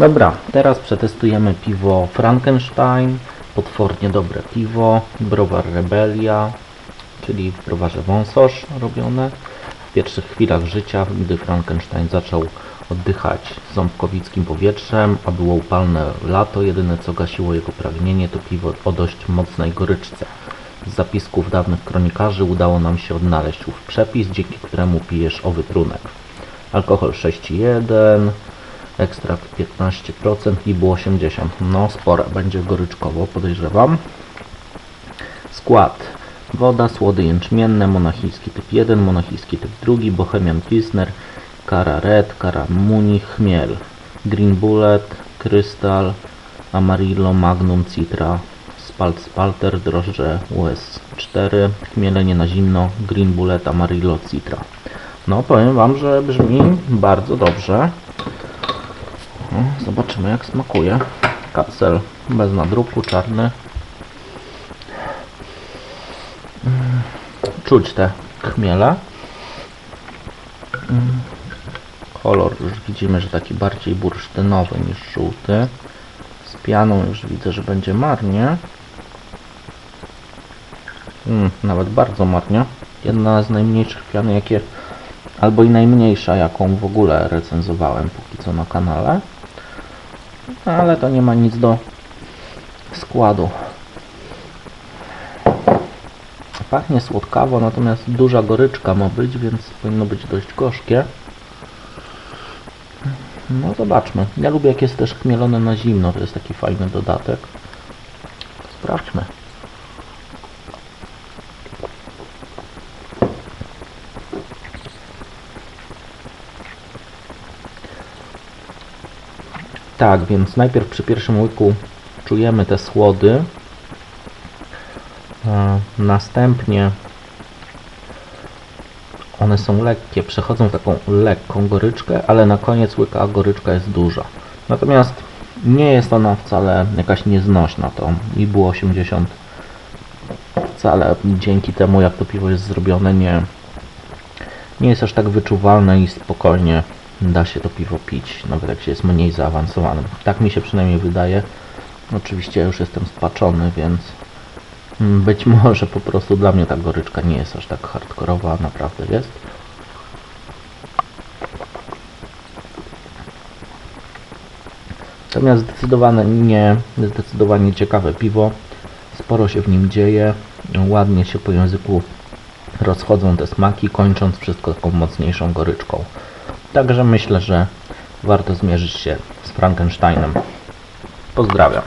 Dobra, teraz przetestujemy piwo Frankenstein, potwornie dobre piwo, browar Rebelia, czyli w browarze Wąsosz robione. W pierwszych chwilach życia, gdy Frankenstein zaczął oddychać ząbkowickim powietrzem, a było upalne lato, jedyne co gasiło jego pragnienie to piwo o dość mocnej goryczce. Z zapisków dawnych kronikarzy udało nam się odnaleźć ów przepis, dzięki któremu pijesz owy trunek. Alkohol 6,1, ekstrakt 15% i było 80. No spore, będzie goryczkowo podejrzewam. Skład. Woda, słody jęczmienne, monachijski typ 1, monachijski typ 2, bohemian pilsner, kara red, kara muni, chmiel, green bullet, krystal, amarillo, magnum, citra, spalt spalter, drożdże US 4, chmielenie na zimno, green bullet, amarillo, citra. No powiem Wam, że brzmi bardzo dobrze. No, zobaczymy jak smakuje. Kapsel bez nadruku, czarny. Mm, Czuć te chmiele. Mm, Kolor już widzimy, że taki bardziej bursztynowy niż żółty. Z pianą już widzę, że będzie marnie. Mm, nawet bardzo marnie. Jedna z najmniejszych pian, jakie albo i najmniejsza, jaką w ogóle recenzowałem póki co na kanale. Ale to nie ma nic do składu. Pachnie słodkawo, natomiast duża goryczka ma być, więc powinno być dość gorzkie. No zobaczmy. Ja lubię jak jest też chmielone na zimno, to jest taki fajny dodatek. Sprawdźmy. Tak, więc najpierw przy pierwszym łyku czujemy te słody. E, Następnie one są lekkie, przechodzą w taką lekką goryczkę, ale na koniec łyka goryczka jest duża. Natomiast nie jest ona wcale jakaś nieznośna. To i było 80 wcale dzięki temu jak to piwo jest zrobione nie, nie jest aż tak wyczuwalne i spokojnie da się to piwo pić, nawet jak się jest mniej zaawansowanym. Tak mi się przynajmniej wydaje. Oczywiście ja już jestem spaczony, więc mm, być może po prostu dla mnie ta goryczka nie jest aż tak hardkorowa, naprawdę jest. Natomiast zdecydowanie nie, zdecydowanie ciekawe piwo. Sporo się w nim dzieje. Ładnie się po języku rozchodzą te smaki, kończąc wszystko taką mocniejszą goryczką. Także myślę, że warto zmierzyć się z Frankensteinem. Pozdrawiam.